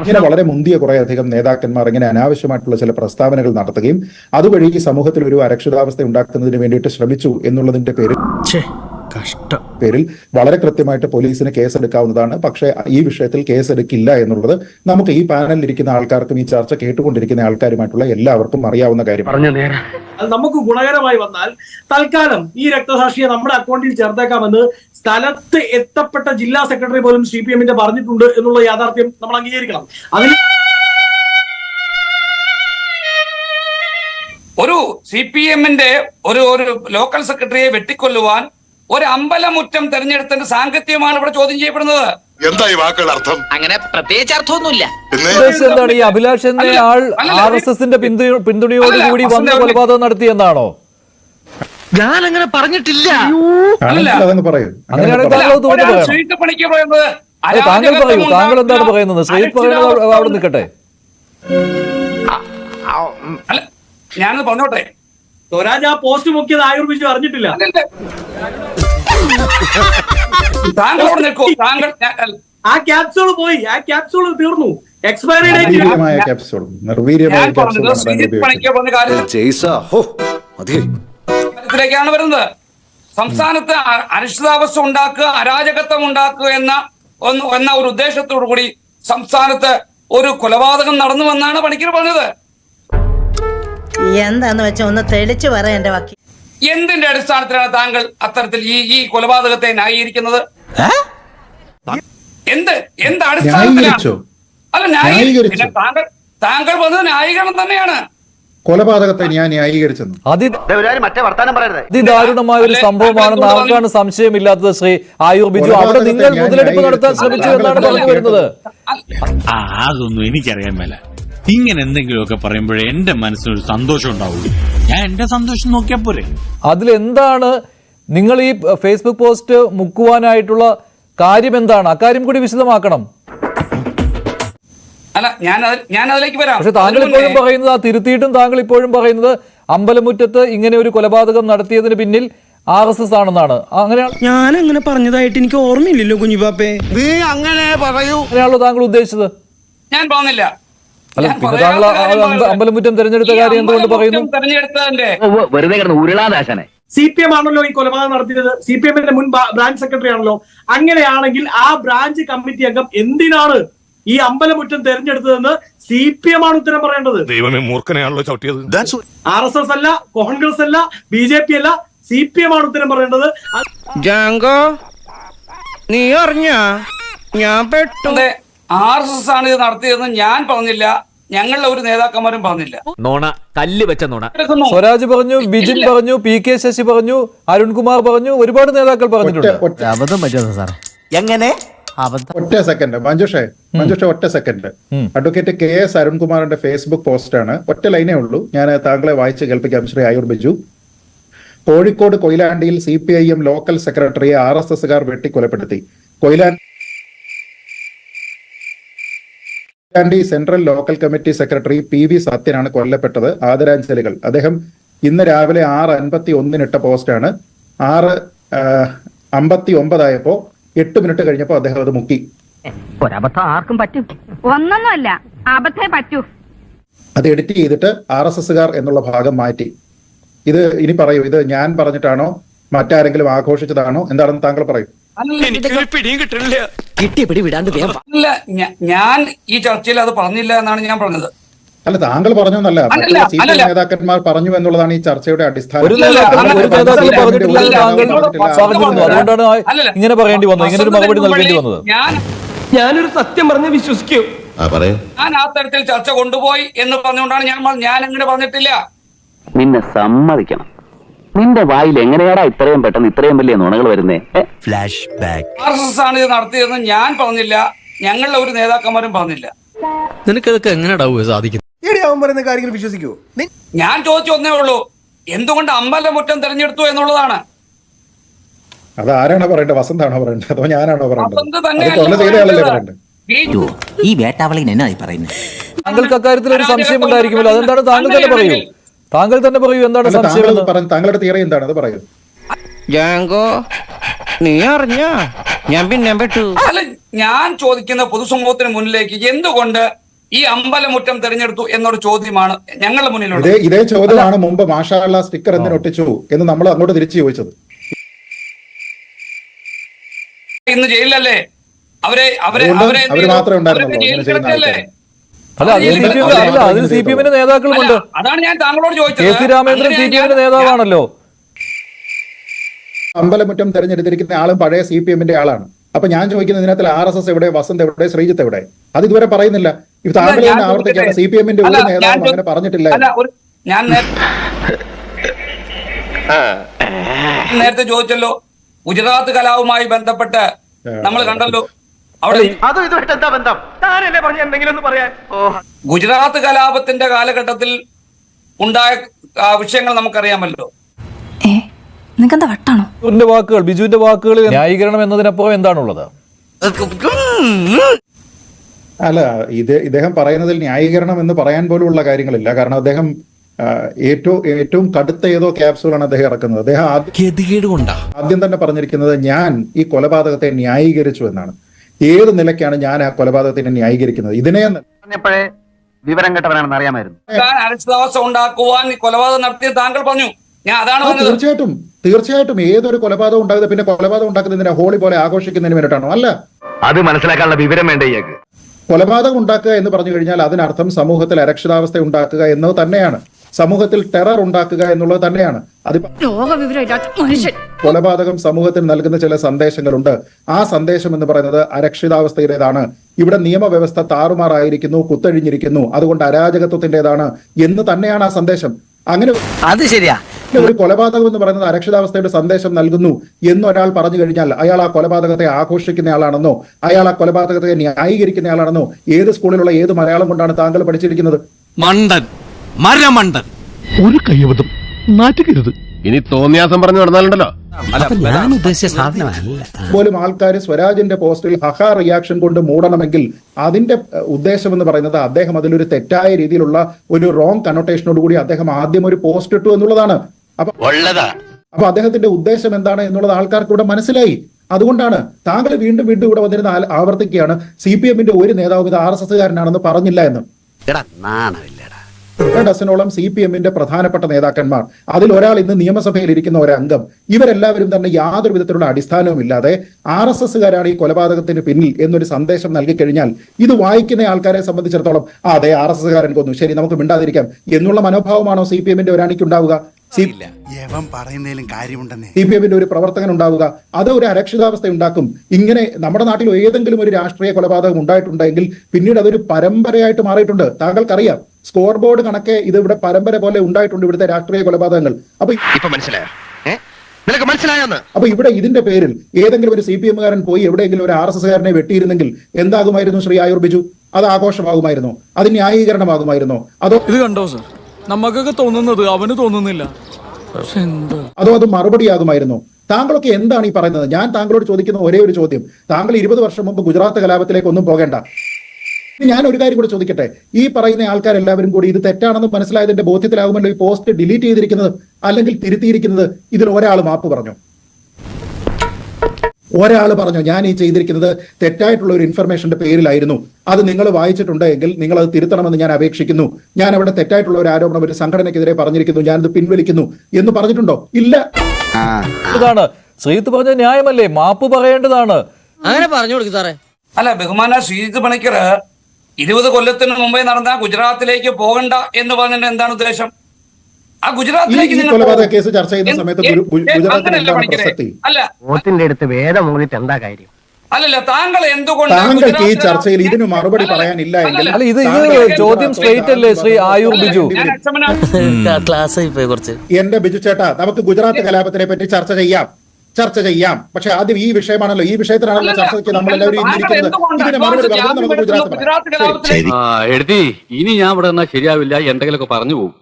ഇങ്ങനെ വളരെ മുന്തിയ കുറെ അധികം നേതാക്കന്മാർ ഇങ്ങനെ അനാവശ്യമായിട്ടുള്ള ചില പ്രസ്താവനകൾ നടത്തുകയും അതുവഴി ഈ സമൂഹത്തിൽ ഒരു അരക്ഷിതാവസ്ഥ ഉണ്ടാക്കുന്നതിന് വേണ്ടിയിട്ട് ശ്രമിച്ചു എന്നുള്ളതിന്റെ പേരിൽ കഷ്ടം. പേരിൽ വളരെ കൃത്യമായിട്ട് പോലീസിന് കേസെടുക്കാവുന്നതാണ്. പക്ഷേ ഈ വിഷയത്തിൽ കേസെടുക്കില്ല എന്നുള്ളത് നമുക്ക് ഈ പാനലിൽ ഇരിക്കുന്ന ആൾക്കാർക്കും ഈ ചർച്ച കേട്ടുകൊണ്ടിരിക്കുന്ന ആൾക്കാരുമായിട്ടുള്ള എല്ലാവർക്കും അറിയാവുന്ന കാര്യമാണ്. പറഞ്ഞു അത് നമുക്ക് ഗുണകരമായി വന്നാൽ തൽക്കാലം ഈ രക്തസാക്ഷിയെ നമ്മുടെ അക്കൗണ്ടിൽ ചേർത്തേക്കാമെന്ന് സ്ഥലത്ത് എത്തപ്പെട്ട ജില്ലാ സെക്രട്ടറി പോലും സി പി എമ്മിന്റെ പറഞ്ഞിട്ടുണ്ട് എന്നുള്ള യാഥാർത്ഥ്യം നമ്മൾ അംഗീകരിക്കണം. അതിന് ഒരു സി പി എമ്മിന്റെ ഒരു ഒരു ലോക്കൽ സെക്രട്ടറിയെ വെട്ടിക്കൊല്ലുവാൻ ഒരു അമ്പലമുറ്റം തെരഞ്ഞെടുത്തിന്റെ സാങ്കത്യമാണ് ഇവിടെ ചോദ്യം ചെയ്യപ്പെടുന്നത്. എന്താ ഈ വാക്കുകളുടെ അർത്ഥം? അങ്ങനെ പ്രത്യേകിച്ച് അർത്ഥമൊന്നുമില്ല. എന്താണ് ഈ അഭിലാഷ് എന്ന ആൾ ആർ എസ് എസിന്റെ പിന്തുണയോടുകൂടി അല്ല, വന്ന് കൊലപാതകം നടത്തിയെന്നാണോ ഞാൻ അങ്ങനെ പറഞ്ഞിട്ടില്ല. താങ്കൾ താങ്കൾ പറയൂ താങ്കൾ എന്താണ് പറയുന്നത്? ശ്രീത് പറയുന്നത് അവിടെ- അവിടെ നിൽക്കട്ടെ. അല്ല ഞാനത് പറഞ്ഞോട്ടെ. സ്വരാജ് ആ പോസ്റ്റ് മുക്കിയത് ആയുർവേദം അറിഞ്ഞിട്ടില്ല. അവിടെ നിൽക്കൂ. താങ്കൾ ആ ക്യാപ്സൂൾ പോയി. ആ ക്യാപ്സൂൾ തീർന്നു. എക്സ്പയറി ഡേറ്റ് ക്യാപ്സൂൾ നിർവീര്യമായ കാര്യത്തിലേക്കാണ് വരുന്നത്. സംസ്ഥാനത്ത് അനിശ്ചിതാവസ്ഥ ഉണ്ടാക്കുക അരാജകത്വം ഉണ്ടാക്കുക എന്ന ഒന്ന് എന്ന ഒരു ഉദ്ദേശത്തോടു കൂടി സംസ്ഥാനത്ത് ഒരു കൊലപാതകം നടന്നുവെന്നാണ് പണിക്കർ പറഞ്ഞത്. എന്താന്ന് വെച്ചാൽ ഒന്ന് തെളിച്ചു പറ എന്റെ വക്കീൽ. എന്തിന്റെ അടിസ്ഥാനത്തിലാണ് താങ്കൾ അത്തരത്തിൽ ഈ ഈ കൊലപാതകത്തെ ന്യായീകരിക്കുന്നത്? എന്ത്? എന്ത് അടിസ്ഥാനത്തിലാണ്? അല്ല ന്യായീകരിച്ചു? താങ്കൾ താങ്കൾ വന്നത് ന്യായീകരണം തന്നെയാണ്. കൊലപാതകത്തെ ഞാൻ ന്യായീകരിച്ചെന്നു. അതി ഒരു മറ്റേ വർത്താനം പറയരുത്. അതിദാരുണമായ ഒരു സംഭവമാണെന്ന് ആർക്കാണ് സംശയമില്ലാത്തത് ശ്രീ ആയുർ ബിജു? അവിടെ നിങ്ങൾ മുതലെടുപ്പ് നടത്താൻ ശ്രമിച്ചു എന്നാണ് പറഞ്ഞു വരുന്നത്. അതൊന്നും എനിക്കറിയാൻ മേല. ഇങ്ങനെ എന്തെങ്കിലുമൊക്കെ പറയുമ്പോഴേ എന്റെ മനസ്സിനൊരു സന്തോഷം ഉണ്ടാവുള്ളൂ. ഞാൻ എന്റെ സന്തോഷം നോക്കിയാൽ പോരെ. അതിലെന്താണ് നിങ്ങൾ ഈ ഫേസ്ബുക്ക് പോസ്റ്റ് മുക്കുവാനായിട്ടുള്ള കാര്യം എന്താണ് അക്കാര്യം കൂടി വിശദമാക്കണം. അല്ല ഞാൻ ഞാൻ അതിലേക്ക് വരാം. പക്ഷെ താങ്കൾ ഇപ്പോഴും പറയുന്നത് ആ തിരുത്തിയിട്ടും താങ്കൾ ഇപ്പോഴും പറയുന്നത് അമ്പലമുറ്റത്ത് ഇങ്ങനെ ഒരു കൊലപാതകം നടത്തിയതിന് പിന്നിൽ ആർ എസ് എസ് ആണെന്നാണ്. അങ്ങനെ ഞാൻ അങ്ങനെ പറഞ്ഞതായിട്ട് എനിക്ക് ഓർമ്മയില്ലല്ലോ കുഞ്ഞുപാപ്പേ. അങ്ങനെയാണല്ലോ താങ്കൾ ഉദ്ദേശിച്ചത്. ഞാൻ പറഞ്ഞില്ല അല്ല. അമ്പലമുറ്റം തെരഞ്ഞെടുത്ത കാര്യം എന്തുകൊണ്ട് പറയുന്നു? വെറുതെ കിടന്ന് ഉരുളാദാശനെ സി പി എം ആണല്ലോ ഈ കൊലപാതകം നടത്തിയത്. സി പി എമ്മിന്റെ മുൻ ബ്രാഞ്ച് സെക്രട്ടറി ആണല്ലോ അങ്ങനെയാണെങ്കിൽ ആ ബ്രാഞ്ച് കമ്മിറ്റി അംഗം എന്തിനാണ് ഈ അമ്പലമുറ്റം തെരഞ്ഞെടുത്തതെന്ന് സി പി എം ആണ് ഉത്തരം പറയേണ്ടത്. ദൈവമേ മൂർഖനെയാണല്ലോ ചവിട്ടിയത്. ആർ എസ് എസ് അല്ല കോൺഗ്രസ് അല്ല ബി ജെ പി അല്ല സി പി എം ആണ് ഉത്തരം പറയേണ്ടത്. ജാങ്കോ നീ അറിഞ്ഞ? ഞാൻ പെട്ടു. ആർ എസ് എസ് ആണ് ഇത് നടത്തിയതെന്ന് ഞാൻ പറഞ്ഞില്ല. ഞങ്ങളുടെ ഒരു നേതാക്കന്മാരും പറഞ്ഞില്ല. നോണ കല്ല് വെച്ച നോണ. സ്വരാജ് പറഞ്ഞു ബിജിൻ പറഞ്ഞു പി കെ ശശി പറഞ്ഞു അരുൺകുമാർ പറഞ്ഞു ഒരുപാട് നേതാക്കൾ പറഞ്ഞിട്ടുണ്ട്. അബദ്ധം സാറേ. എങ്ങനെ? ഒറ്റ സെക്കൻഡ് മഞ്ജുഷേ മഞ്ജുഷ ഒറ്റ സെക്കൻഡ് അഡ്വക്കേറ്റ് കെ എസ് അരുൺകുമാറിന്റെ ഫേസ്ബുക്ക് പോസ്റ്റാണ് ഒറ്റ ലൈനേ ഉള്ളൂ. ഞാൻ താങ്കളെ വായിച്ച് കേൾപ്പിക്കാം Shri Ayur Biju. Kozhikode കൊയിലാണ്ടിയിൽ C P I M local സെക്രട്ടറിയെ ആർ എസ് എസുകാർ വെട്ടിക്കൊലപ്പെടുത്തി. Koyilandy Koyilandy central local committee secretary P V സത്യനാണ് കൊല്ലപ്പെട്ടത്. ആദരാഞ്ജലികൾ. അദ്ദേഹം ഇന്ന് രാവിലെ ആറ് അൻപത്തി ഒന്നിനിട്ട പോസ്റ്റാണ് ആറ് അമ്പത്തി ഒമ്പതായപ്പോ എട്ട് മിനിറ്റ് കഴിഞ്ഞപ്പോ അദ്ദേഹം അത് മുക്കി. ഒരബദ്ധം ആർക്കും പറ്റും. ഒന്നൊന്നുമല്ല. അബദ്ധേ പറ്റൂ. അത് എഡിറ്റ് ചെയ്തിട്ട് ആർ എസ് എസുകാർ എന്നുള്ള ഭാഗം മാറ്റി. ഇത് ഇനി പറയൂ. ഇത് ഞാൻ പറഞ്ഞിട്ടാണോ? മറ്റാരെങ്കിലും ആഘോഷിച്ചതാണോ? എന്താണെന്ന് താങ്കൾ പറയൂ. പിടിയും കിട്ടിയ പിടി വിടാണ്ട് ഇല്ല അല്ല ഞാൻ ഈ ചർച്ചയിൽ അത് പറഞ്ഞില്ല എന്നാണ് ഞാൻ പറഞ്ഞത്. അല്ല താങ്കൾ പറഞ്ഞു എന്നല്ല. സി പി നേതാക്കന്മാർ പറഞ്ഞു എന്നുള്ളതാണ് ഈ ചർച്ചയുടെ അടിസ്ഥാനം. ഇങ്ങനെ പറയേണ്ടി വന്നത്. ഇങ്ങനെ ഒരു മറുപടി നൽകേണ്ടി വന്നത്. ഞാനൊരു സത്യം പറഞ്ഞ് വിശ്വസിക്കൂ. ഞാൻ ആ തരത്തിൽ ചർച്ച കൊണ്ടുപോയി എന്ന് പറഞ്ഞുകൊണ്ടാണ് ഞാൻ ഞാൻ അങ്ങനെ പറഞ്ഞിട്ടില്ല. നിന്നെ സമ്മതിക്കണം. നിന്റെ വായിൽ എങ്ങനെയാടാ ഇത്രയും പെട്ടെന്ന് ഇത്രയും വലിയ നുണകൾ വരുന്നേ? Flash back R S S ആണ് ഇത് നടത്തിയതെന്ന് ഞാൻ പറഞ്ഞില്ല. ഞങ്ങളുടെ ഒരു നേതാക്കന്മാരും പറഞ്ഞില്ല. നിനക്കതൊക്കെ എങ്ങനെയാടാവുക സാധിക്കുന്നത്? അവൻ പറയുന്ന കാര്യങ്ങൾ ഞാൻ ചോദിച്ചു ഒന്നേ ഉള്ളൂ. എന്തുകൊണ്ട് അമ്പലമുറ്റം തെരഞ്ഞെടുത്തു എന്നുള്ളതാണ്? അത് ആരാണോ പറയേണ്ടത്? വസന്താണോ പറയേണ്ടത്? അതോ ഞാനാണോ വസന്ത് തന്നെയല്ല പറയേണ്ടത്. ഈ വേട്ടാവളിന് എന്നായി പറയുന്നത്? താങ്കൾക്ക് അക്കാര്യത്തിൽ ഒരു സംശയം ഉണ്ടായിരിക്കുമല്ലോ. അതെന്താണ് താങ്കൾ തന്നെ പറയൂ. താങ്കൾ തന്നെ പറയൂ എന്താണ് സംശയം താങ്കളുടെ തിയറി എന്താണ്? അത് പറയൂ. ജാങ്കോ നീ അറിഞ്ഞ? ഞാൻ പിന്നെ പെട്ടു. അല്ല ഞാൻ ചോദിക്കുന്ന പൊതുസമൂഹത്തിന് മുന്നിലേക്ക് എന്തുകൊണ്ട് ഈ അമ്പലമുറ്റം തെരഞ്ഞെടുത്തു എന്നൊരു ചോദ്യമാണ് ഞങ്ങളുടെ മുന്നിലുള്ളത്. ഇതേ ചോദ്യമാണ് മുമ്പ് മാഷാള്ള സ്റ്റിക്കർ എന്തിനു ഒട്ടിച്ചു എന്ന് നമ്മൾ അങ്ങോട്ട് തിരിച്ചു ചോദിച്ചത്. ഇന്ന് ജയിലിലല്ലേ? അവരെ അവരെ അവരെ അവരെ എന്ത് അല്ല അല്ല അതിൽ സി പി എമ്മിന്റെ നേതാക്കളുമുണ്ട് അതാണ് ഞാൻ താങ്കളോട് ചോദിച്ചത്. K C Ramendran C P എമ്മിന്റെ നേതാവാണല്ലോ. അമ്പലമുറ്റം തെരഞ്ഞെടുത്തിരിക്കുന്ന ആളും പഴയ സി പി എമ്മിന്റെ ആളാണ്. അപ്പൊ ഞാൻ ചോദിക്കുന്നത് ഇതിനകത്ത് ആർ എസ് എസ് എവിടെ വസന്ത് എവിടെ ശ്രീജിത്ത് എവിടെ? അത് ഇതുവരെ പറയുന്നില്ല. ഇപ്പൊ താങ്കൾ തന്നെ ആവർത്തിക്കുകയാണ് സി പി എമ്മിന്റെ ഒരു അല്ല, ഞാൻ നേതാവും അങ്ങനെ പറഞ്ഞിട്ടില്ല ഞാൻ നേരത്തെ ചോദിച്ചല്ലോ. ഗുജറാത്ത് കലാവുമായി ബന്ധപ്പെട്ട് നമ്മൾ കണ്ടല്ലോ. അവിടെ അതും ഇതുമായിട്ട് എന്താ ബന്ധം? താനല്ലേ പറഞ്ഞ എന്തെങ്കിലും ഒന്ന് പറയാൻ? ഗുജറാത്ത് കലാപത്തിന്റെ കാലഘട്ടത്തിൽ ഉണ്ടായ വിഷയങ്ങൾ നമുക്കറിയാമല്ലോ. വാക്കുകൾ ബിജുവിന്റെ വാക്കുകൾ ബിജുവിന്റെ വാക്കുകളിൽ ന്യായീകരണം എന്നതിനപ്പുറം എന്താണുള്ളത്? അല്ല ഇത് ഇദ്ദേഹം പറയുന്നതിൽ ന്യായീകരണം എന്ന് പറയാൻ പോലുമുള്ള കാര്യങ്ങളില്ല. കാരണം അദ്ദേഹം ഏറ്റവും ഏറ്റവും കടുത്ത ഏതോ ക്യാപ്സൂളാണ് അദ്ദേഹം ഇറക്കുന്നത്. അദ്ദേഹം ആദ്യം ആദ്യം തന്നെ പറഞ്ഞിരിക്കുന്നത് ഞാൻ ഈ കൊലപാതകത്തെ ന്യായീകരിച്ചു എന്നാണ്. ഏത് നിലയ്ക്കാണ് ഞാൻ ആ കൊലപാതകത്തിനെ ന്യായീകരിക്കുന്നത്? ഇതിനെ വിവരം കേട്ടവരാണെന്ന് അറിയാമായിരുന്നു. അരക്ഷിതാവസ്ഥ ഉണ്ടാക്കുവാൻ കൊലപാതകം നടത്തിയ താങ്കൾ പറഞ്ഞു. ഞാൻ അതാണ് തീർച്ചയായിട്ടും തീർച്ചയായിട്ടും ഏതൊരു കൊലപാതകം ഉണ്ടാകുന്നത് പിന്നെ കൊലപാതകം ഉണ്ടാക്കുന്നതിനെ ഹോളി പോലെ ആഘോഷിക്കുന്നതിന് വേണ്ടിയിട്ടാണോ? അല്ല. അത് മനസ്സിലാക്കാനുള്ള വിവരം വേണ്ട ഇയാൾക്ക്? കൊലപാതകം ഉണ്ടാക്കുക എന്ന് പറഞ്ഞു കഴിഞ്ഞാൽ അതിനർത്ഥം സമൂഹത്തിൽ അരക്ഷിതാവസ്ഥ ഉണ്ടാക്കുക എന്നത് തന്നെയാണ്. സമൂഹത്തിൽ ടെറർ ഉണ്ടാക്കുക എന്നുള്ളത് തന്നെയാണ്. അത് ലോക വിവരം മനുഷ്യൻ. കൊലപാതകം സമൂഹത്തിന് നൽകുന്ന ചില സന്ദേശങ്ങളുണ്ട്. ആ സന്ദേശം എന്ന് പറയുന്നത് അരക്ഷിതാവസ്ഥയുടേതാണ്. ഇവിടെ നിയമവ്യവസ്ഥ താറുമാറായിരിക്കുന്നു കുത്തഴിഞ്ഞിരിക്കുന്നു. അതുകൊണ്ട് അരാജകത്വത്തിന്റേതാണ് എന്ന് തന്നെയാണ് ആ സന്ദേശം. അങ്ങനെ അത് ശരിയാ. ഒരു കൊലപാതകം എന്ന് പറയുന്നത് അരക്ഷിതാവസ്ഥയുടെ സന്ദേശം നൽകുന്നു എന്ന് ഒരാൾ പറഞ്ഞു കഴിഞ്ഞാൽ അയാൾ ആ കൊലപാതകത്തെ ആഘോഷിക്കുന്ന ആഘോഷിക്കുന്നയാളാണെന്നോ അയാൾ ആ കൊലപാതകത്തെ ന്യായീകരിക്കുന്നയാളാണെന്നോ ഏത് സ്കൂളിലുള്ള ഏത് മലയാളം കൊണ്ടാണ് താങ്കൾ പഠിച്ചിരിക്കുന്നത്? മണ്ടൻ. മരമണ്ടൻ. ഒരു കയ്യബദ്ധം നാറ്റുകരുത്. ഇനി തോന്നിയാസം പറഞ്ഞു നടന്നാലുണ്ടല്ലോ. ഞാൻ ഉദ്ദേശിച്ച സാധനമല്ല പോലും ആൾക്കാർ സ്വരാജിന്റെ പോസ്റ്റിൽ ഹഹ റിയാക്ഷൻ കൊണ്ട് മൂടണമെങ്കിൽ അതിന്റെ ഉദ്ദേശം എന്ന് പറയുന്നത് അദ്ദേഹം അതിലൊരു തെറ്റായ രീതിയിലുള്ള ഒരു റോങ് കനോട്ടേഷനോട് കൂടി അദ്ദേഹം ആദ്യം ഒരു പോസ്റ്റ് ഇട്ടു എന്നുള്ളതാണ്. അപ്പൊ ഉള്ളതാ. അപ്പൊ അദ്ദേഹത്തിന്റെ ഉദ്ദേശം എന്താണ് എന്നുള്ളത് ആൾക്കാർക്ക് ഇവിടെ മനസ്സിലായി. അതുകൊണ്ടാണ് താങ്കൾ വീണ്ടും വീണ്ടും ഇവിടെ വന്നിരുന്ന ആവർത്തിക്കുകയാണ്. സി പി എമ്മിന്റെ ഒരു നേതാവ് ഇത് ആർ എസ് എസ്കാരനാണെന്ന് പറഞ്ഞില്ല എന്ന്. ഡസനോളം സി പി എമ്മിന്റെ പ്രധാനപ്പെട്ട നേതാക്കന്മാർ അതിൽ ഒരാൾ ഇന്ന് നിയമസഭയിൽ ഇരിക്കുന്ന ഒരു അംഗം ഇവരെല്ലാവരും തന്നെ യാതൊരു വിധത്തിലുള്ള അടിസ്ഥാനവും ഇല്ലാതെ ആർ എസ് എസ്സുകാരാണ് ഈ കൊലപാതകത്തിന് പിന്നിൽ എന്നൊരു സന്ദേശം നൽകി കഴിഞ്ഞാൽ ഇത് വായിക്കുന്ന ആൾക്കാരെ സംബന്ധിച്ചിടത്തോളം ആ അതെ ആർ എസ് എസ്സുകാരൻ കൊന്നു ശരി നമുക്ക് മിണ്ടാതിരിക്കാം. എന്നുള്ള മനോഭാവമാണോ സി പി എമ്മിന്റെ ഒരാണിക്കുണ്ടാവുക? സി പി എമ്മിന്റെ ഒരു പ്രവർത്തകൻ ഉണ്ടാവുക അത് ഒരു അരക്ഷിതാവസ്ഥ ഉണ്ടാക്കും ഇങ്ങനെ നമ്മുടെ നാട്ടിൽ ഏതെങ്കിലും ഒരു രാഷ്ട്രീയ കൊലപാതകം ഉണ്ടായിട്ടുണ്ടെങ്കിൽ പിന്നീട് അതൊരു പരമ്പരയായിട്ട് മാറിയിട്ടുണ്ട്. താങ്കൾക്കറിയാം സ്കോർ ബോർഡ് കണക്കെ ഇത് ഇവിടെ പരമ്പര പോലെ ഉണ്ടായിട്ടുണ്ട് ഇവിടുത്തെ രാഷ്ട്രീയ കൊലപാതകങ്ങൾ. അപ്പൊ ഇപ്പൊ മനസ്സിലായോ? ഏ? നിനക്ക് മനസ്സിലായോന്ന്? അപ്പൊ ഇവിടെ ഇതിന്റെ പേരിൽ ഏതെങ്കിലും ഒരു സി പി എമ്മുകാരൻ പോയി എവിടെയെങ്കിലും ഒരു ആർ എസ് എസ്കാരനെ വെട്ടിയിരുന്നെങ്കിൽ എന്താകുമായിരുന്നു ശ്രീ ആയുർ ബിജു? അത് ആഘോഷമാകുമായിരുന്നോ? അത് ന്യായീകരണമാകുമായിരുന്നോ? അതോ ഇത് കണ്ടോ സർ? നമുക്കൊക്കെ തോന്നുന്നത് അവന് തോന്നുന്നില്ല. എന്താ? അതോ അത് മറുപടിയാകുമായിരുന്നോ? താങ്കളൊക്കെ എന്താണ് ഈ പറയുന്നത്? ഞാൻ താങ്കളോട് ചോദിക്കുന്ന ഒരേ ഒരു ചോദ്യം. താങ്കൾ ഇരുപത് വർഷം മുമ്പ് ഗുജറാത്ത് കലാപത്തിലേക്ക് ഒന്നും പോകേണ്ട. ഞാൻ ഒരു കാര്യം കൂടെ ചോദിക്കട്ടെ? ഈ പറയുന്ന ആൾക്കാരെല്ലാവരും കൂടി ഇത് തെറ്റാണെന്ന് മനസ്സിലായതിന്റെ ബോധ്യത്തിലാകുമല്ലോ ഈ പോസ്റ്റ് ഡിലീറ്റ് ചെയ്തിരിക്കുന്നത് അല്ലെങ്കിൽ തിരുത്തിയിരിക്കുന്നത്? ഇതിൽ ഒരാൾ മാപ്പ് പറഞ്ഞു. ഒരാൾ പറഞ്ഞു ഞാൻ ഈ ചെയ്തിരിക്കുന്നത് തെറ്റായിട്ടുള്ള ഒരു ഇൻഫർമേഷന്റെ പേരിലായിരുന്നു. അത് നിങ്ങൾ വായിച്ചിട്ടുണ്ട് എങ്കിൽ നിങ്ങൾ അത് തിരുത്തണമെന്ന് ഞാൻ അപേക്ഷിക്കുന്നു. ഞാൻ അവിടെ തെറ്റായിട്ടുള്ള ഒരു ആരോപണം ഒരു സംഘടനയ്ക്കെതിരെ പറഞ്ഞിരിക്കുന്നു. ഞാനത് പിൻവലിക്കുന്നു. എന്ന് പറഞ്ഞിട്ടുണ്ടോ? ഇല്ല. ഇതാണ്. ശ്രീത്ത് പറഞ്ഞ ന്യായമല്ലേ? മാപ്പ് പറയേണ്ടതാണ്. അങ്ങനെ പറഞ്ഞു കൊടുക്കും സാറേ. അല്ല ബഹുമാന ശ്രീജിത്ത് പണിക്കർ ഇരുപത് കൊല്ലത്തിന് മുമ്പേ നടന്ന ഗുജറാത്തിലേക്ക് പോകണ്ട എന്ന് പറഞ്ഞിട്ട് എന്താണ് ഉദ്ദേശം? ആ ഗുജറാത്തിലേക്ക് കേസ് ചർച്ച ചെയ്യുന്ന സമയത്ത് അല്ല വോട്ടിന്റെ അടുത്ത് വേദം മൂന്നിട്ട് എന്താ കാര്യം? അല്ലല്ല താങ്കൾ എന്തുകൊണ്ട് താങ്കൾക്ക് ഈ ചർച്ചയിൽ ഇതിന് മറുപടി പറയാനില്ല എങ്കിൽ അല്ല ഇത് ഇത് ചോദ്യം സ്ട്രേറ്റ് അല്ലേ ശ്രീ ആയൂർ ബിജു? ക്ലാസ് ആയി പോയി കുറച്ച്. എന്റെ ബിജു ചേട്ടാ നമുക്ക് ഗുജറാത്ത് കലാപത്തിനെ പറ്റി ചർച്ച ചെയ്യാം. ചർച്ച ചെയ്യാം. പക്ഷെ ആദ്യം ഈ വിഷയമാണല്ലോ. ഈ വിഷയത്തിനാണല്ലോ ചർച്ച ചർച്ചയ്ക്ക് നമ്മൾ എല്ലാവരും താങ്കൾ ഇരിക്കുന്നത് മറുപടി നമുക്ക് ഗുജറാത്ത് എഴുതി. ഇനി ഞാൻ ഇവിടെ നിന്നാ ശരിയാവില്ല. എന്തെങ്കിലുമൊക്കെ പറഞ്ഞു പോകും